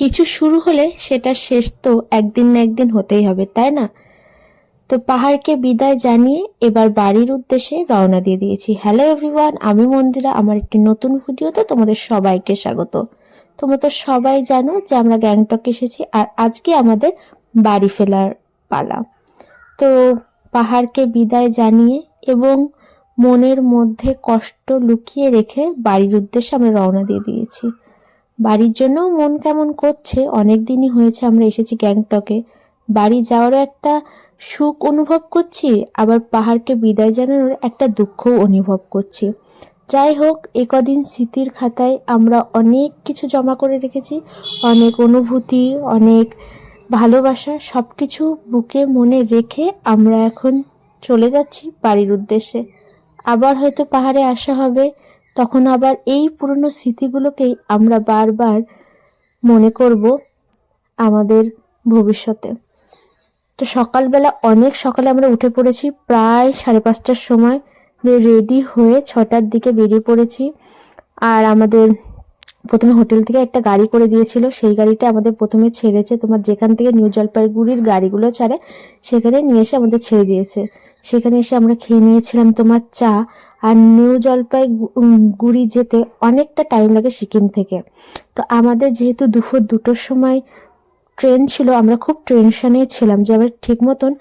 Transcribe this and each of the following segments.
কিছু শুরু হলে সেটা শেষ তো একদিন না একদিন হতেই হবে, তাই না? তো পাহাড়কে বিদায় জানিয়ে এবার বাড়ির উদ্দেশ্যে রওনা দিয়ে দিয়েছি। হ্যালো এভরিওয়ান আমি মন্দিরা, আমার একটি নতুন ভিডিওতে তোমাদের সবাইকে স্বাগত। তোমরা তো সবাই জানো যে আমরা গ্যাংটক এসেছি আর আজকে আমাদের বাড়ি ফেরার পালা। তো পাহাড়কে বিদায় জানিয়ে এবং মনের মধ্যে কষ্ট লুকিয়ে রেখে বাড়ির উদ্দেশ্যে আমরা রওনা দিয়ে দিয়েছি। বাড়ির জন্যও মন কেমন করছে? অনেক দিনই হয়েছে আমরা এসেছি গ্যাংটকে। বাড়ি যাওয়ারও একটা সুখ অনুভব করছি, আবার পাহাড়কে বিদায় জানানোর একটা দুঃখও অনুভব করছি। যাই হোক, এ কদিন স্মৃতির খাতায় আমরা অনেক কিছু জমা করে রেখেছি। অনেক অনুভূতি, অনেক ভালোবাসা সব কিছু বুকে মনে রেখে আমরা এখন চলে যাচ্ছি বাড়ির উদ্দেশ্যে। আবার হয়তো পাহাড়ে আসা হবে। তখন আবার এই পুরনো স্মৃতিগুলোকেই আমরা বারবার মনে করব আমাদের ভবিষ্যতে। তো সকালবেলা অনেক সকালে আমরা উঠে পড়েছি, প্রায় সাড়ে পাঁচটার সময়। রেডি হয়ে ছটার দিকে বেরিয়ে পড়েছি। আর আমাদের প্রথমে হোটেল থেকে একটা গাড়ি করে দিয়েছিল। সেই গাড়িটা আমাদের প্রথমে ছেড়েছে। তোমার যেখান থেকে নিউ জলপাইগুড়ির গাড়িগুলো ছাড়ে, সেখানে নিয়ে এসে আমাদের ছেড়ে দিয়েছে। সেখানে এসে আমরা খেয়ে নিয়েছিলাম তোমার চা। আর নিউ জলপাইগুড়ি যেতে অনেকটা টাইম লাগে সিকিম থেকে। তো আমাদের যেহেতু দুপুর দুটোর সময় ট্রেন ছিল, আমরা খুব টেনশনে ছিলাম যে আমরা ঠিক মতন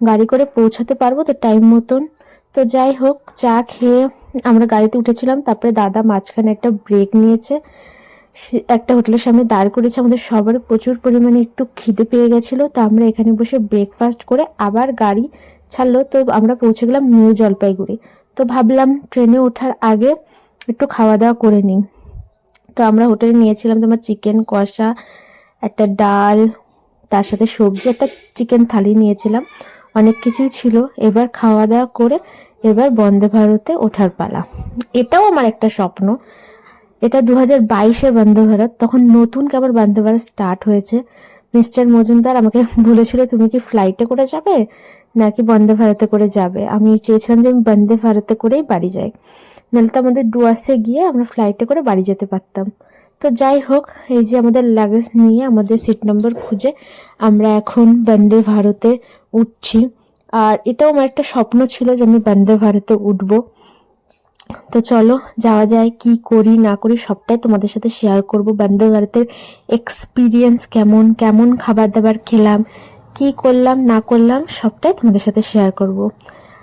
গাড়ি করে পৌঁছাতে পারব তো টাইম মতন। তো যাই হোক, চা খেয়ে আমরা গাড়িতে উঠেছিলাম, তারপরে দাদা মাঝখানে একটা ব্রেক নিয়েছে। একটা হোটেলের সামনে দাঁড় করেছে আমাদের সবার প্রচুর পরিমাণে একটু খিদে পেয়ে গেছিল, তো আমরা এখানে বসে ব্রেকফাস্ট করে আবার গাড়ি ছাড়লো, তো আমরা পৌঁছে গেলাম নিউ জলপাইগুড়ি। তো ভাবলাম ট্রেনে ওঠার আগে একটু খাওয়া দাওয়া করে নিই। তো আমরা হোটেলে নিয়েছিলাম তোমার চিকেন কষা, একটা ডাল, তার সাথে সবজি, একটা চিকেন থালি নিয়েছিলাম। অনেক কিছুই ছিল। এবার খাওয়া দাওয়া করে এবার বন্দে ভারতে ওঠার পালা। এটাও আমার একটা স্বপ্ন। এটা দু হাজার বাইশে বন্দে ভারত। তখন নতুন কেবল বন্দে ভারত স্টার্ট হয়েছে? মিস্টার মজুমদার আমাকে বলেছিল, তুমি কি ফ্লাইটে করে যাবে নাকি বন্দে ভারতে করে যাবে? আমি চেয়েছিলাম যে আমি বন্দে ভারতে করেই বাড়ি যাই। নাহলে তো আমাদের ডুয়ার্সে গিয়ে আমরা ফ্লাইটে করে বাড়ি যেতে পারতাম। তো যাই হোক, এই যে আমাদের লাগেজ নিয়ে আমাদের সিট নম্বর খুঁজে আমরা এখন বন্দে ভারতে উঠছি। আর এটাও আমার একটা স্বপ্ন ছিল যে আমি বন্দে ভারতে উঠব। তো চলো, যাওয়া যায় কি করি না করি সবটাই তোমাদের সাথে শেয়ার করব। বন্দে ভারতের এক্সপিরিয়েন্স কেমন কেমন খাবার দাবার খেলাম, কি করলাম, না করলাম সবটাই তোমাদের সাথে শেয়ার করব।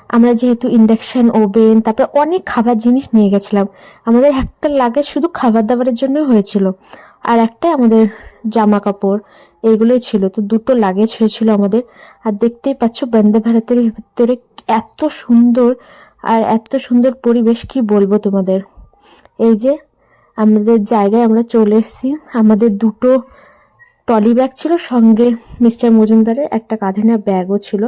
আমরা যেহেতু ইন্ডাকশান ওভেন তারপরে অনেক খাবার জিনিস নিয়ে গেছিলাম। আমাদের একটা লাগেজ শুধু খাবার দাবারের জন্য হয়েছিল। আর একটা আমাদের জামা কাপড় এইগুলোই ছিল। তো দুটো লাগেজ হয়েছিল আমাদের। আর দেখতেই পাচ্ছ বন্দে ভারতের ভিতরে এত সুন্দর আর এত সুন্দর পরিবেশ, কি বলব তোমাদের? এই যে আমাদের জায়গায় আমরা চলে এসেছি। আমাদের দুটো টলি ব্যাগ ছিল, সঙ্গে মিস্টার মজুমদারের একটা কাঁধে না ব্যাগও ছিল।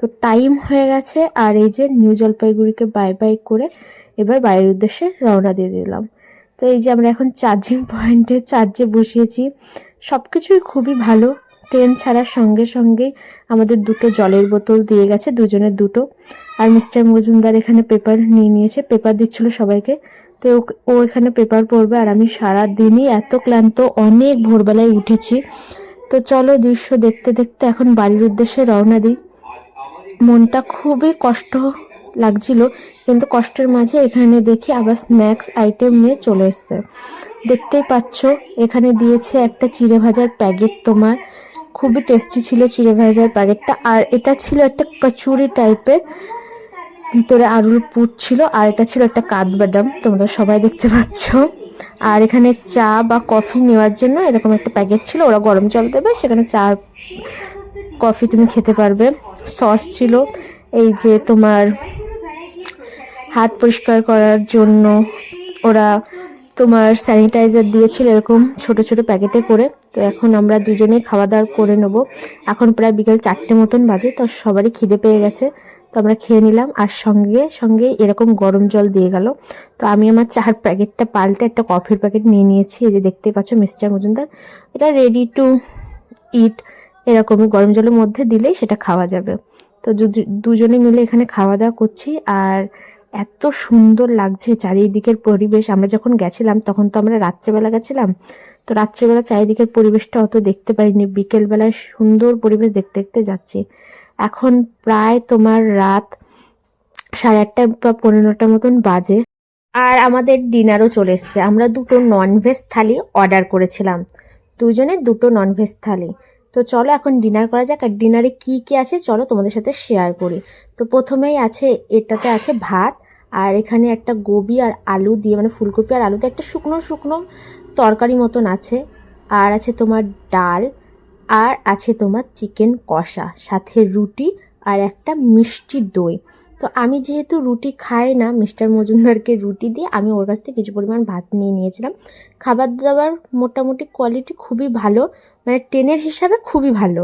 তো টাইম হয়ে গেছে, আর এই যে নিউ জলপাইগুড়িকে বাই বাই করে এবার বাইরের উদ্দেশ্যে রওনা দিয়ে দিলাম। তো এই যে আমরা এখন চার্জিং পয়েন্টে, চার্জে বসিয়েছি। সব কিছুই খুবই ভালো। ট্রেন ছাড়ার সঙ্গে সঙ্গেই আমাদের দুটো জলের বোতল দিয়ে গেছে, দুজনের দুটো। আর মিস্টার মজুমদার এখানে পেপার নিয়ে নিয়েছে, পেপার দিচ্ছিল সবাইকে। তো ও- এখানে পেপার পড়বে আর আমি সারা দিনই এত ক্লান্ত, অনেক ভোরবেলায় উঠেছি। তো চলো দৃশ্য দেখতে দেখতে এখন বাড়ির উদ্দেশ্যে রওনা দিই। মনটা খুবই কষ্ট লাগছিল, কিন্তু কষ্টের মাঝে এখানে দেখি আবার স্ন্যাক্স আইটেম নিয়ে চলে এসছে। দেখতেই পাচ্ছ, এখানে দিয়েছে একটা চিড়ে ভাজার প্যাকেট তোমার। খুবই টেস্টি ছিল চিড়ে ভাজার প্যাকেটটা। আর এটা ছিল একটা কচুরি টাইপের ভিতরে আলুর পুর ছিল, আর এটা ছিল একটা কাঠবাদাম তোমরা সবাই দেখতে পাচ্ছ। আর এখানে চা বা কফি নেওয়ার জন্য এরকম একটা প্যাকেট ছিল, ওরা গরম জল দেবে, সেখানে চা কফি তুমি খেতে পারবে। সস ছিল, এই যে তোমার হাত পরিষ্কার করার জন্য ওরা তোমার স্যানিটাইজার দিয়েছিল এরকম ছোট ছোট প্যাকেটে করে। তো এখন আমরা দুজনেই খাওয়া দাওয়া করে নেব। এখন প্রায় বিকেল চারটে মতন বাজে, তো সবারই খিদে পেয়ে গেছে। তো আমরা খেয়ে নিলাম আর সঙ্গে সঙ্গে এরকম গরম জল দিয়ে গেল। তো আমি আমার চার প্যাকেটটা পাল্টে একটা কফির প্যাকেট নিয়ে নিয়েছি, এই যে দেখতেই পাচ্ছ মিস্টার মজুমদার। এটা রেডি টু ইট এরকমই গরম জলের মধ্যে দিলেই সেটা খাওয়া যাবে। তো দুজনে মিলে এখানে খাওয়া দাওয়া করছি আর এত সুন্দর লাগছে চারিদিকের পরিবেশ। আমরা যখন গেছিলাম তখন তো আমরা রাত্রেবেলা গেছিলাম, তো রাত্রিবেলা চারিদিকের পরিবেশটা অত দেখতে পারিনি। বিকেলবেলায় সুন্দর পরিবেশ দেখতে দেখতে যাচ্ছি। এখন প্রায় তোমার রাত সাড়ে আটটা বা পনেরোটা মতন বাজে। আর আমাদের ডিনারও চলে এসছে। আমরা দুটো ননভেজ থালি অর্ডার করেছিলাম। দুজনে দুটো ননভেজ থালি। তো চলো এখন ডিনার করা যাক। আর ডিনারে কি কি আছে চলো তোমাদের সাথে শেয়ার করি। তো প্রথমেই আছে, এটাতে আছে ভাত। আর এখানে একটা গোবি আর আলু দিয়ে মানে ফুলকপি আর আলুতে একটা শুকনো শুকনো তরকারি মতন আছে। আর আছে তোমার ডাল। আর আছে তোমার চিকেন কষা, সাথে রুটি আর একটা মিষ্টি দই। তো আমি যেহেতু রুটি খাই না, মিস্টার মজুমদারকে রুটি দিয়ে আমি ওর কাছ থেকে কিছু পরিমাণ ভাত নিয়ে নিয়েছিলাম। খাবার দাবার মোটামুটি কোয়ালিটি খুবই ভালো মানে টেনের হিসাবে খুবই ভালো।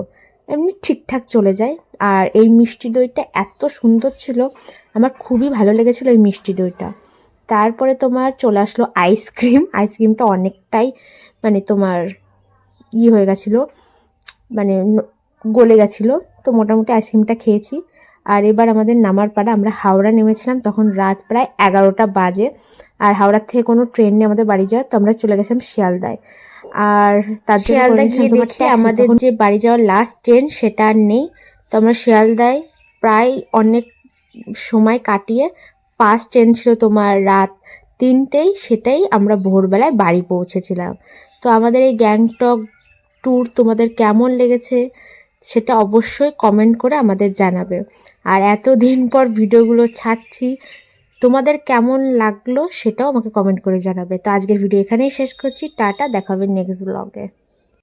এমনি ঠিকঠাক চলে যায়। আর এই মিষ্টি দইটা এত সুন্দর ছিল, আমার খুবই ভালো লেগেছিলো এই মিষ্টি দইটা। তারপরে তোমার চলে আসলো আইসক্রিম আইসক্রিমটা অনেকটাই মানে তোমার ই হয়ে গেছিল। মানে গলে গেছিল। তো মোটামুটি আইসক্রিমটা খেয়েছি। আর এবার আমাদের নামার পাড়া আমরা হাওড়া নেমেছিলাম তখন রাত প্রায় এগারোটা বাজে। আর হাওড়ার থেকে কোনো ট্রেন নেই আমাদের বাড়ি যাওয়ার তো আমরা চলে গেছিলাম শিয়ালদায়। আর তার জন্য শিয়ালদা গিয়ে দেখি আমাদের যে বাড়ি যাওয়ার লাস্ট ট্রেন সেটা আর নেই। তো আমরা শিয়ালদায় প্রায় অনেক সময় কাটিয়ে ফার্স্ট ট্রেন ছিল তোমার রাত তিনটেই সেটাই আমরা ভোরবেলায় বাড়ি পৌঁছেছিলাম। তো আমাদের এই গ্যাংটক ট্যুর তোমাদের কেমন লেগেছে সেটা অবশ্যই কমেন্ট করে আমাদের জানাবে। আর এতদিন পর ভিডিওগুলো ছাড়ছি, তোমাদের কেমন লাগল সেটাও আমাকে কমেন্ট করে জানাবে। তো আজকের ভিডিও এখানেই শেষ করছি, টাটা দেখাবে নেক্সট ব্লগে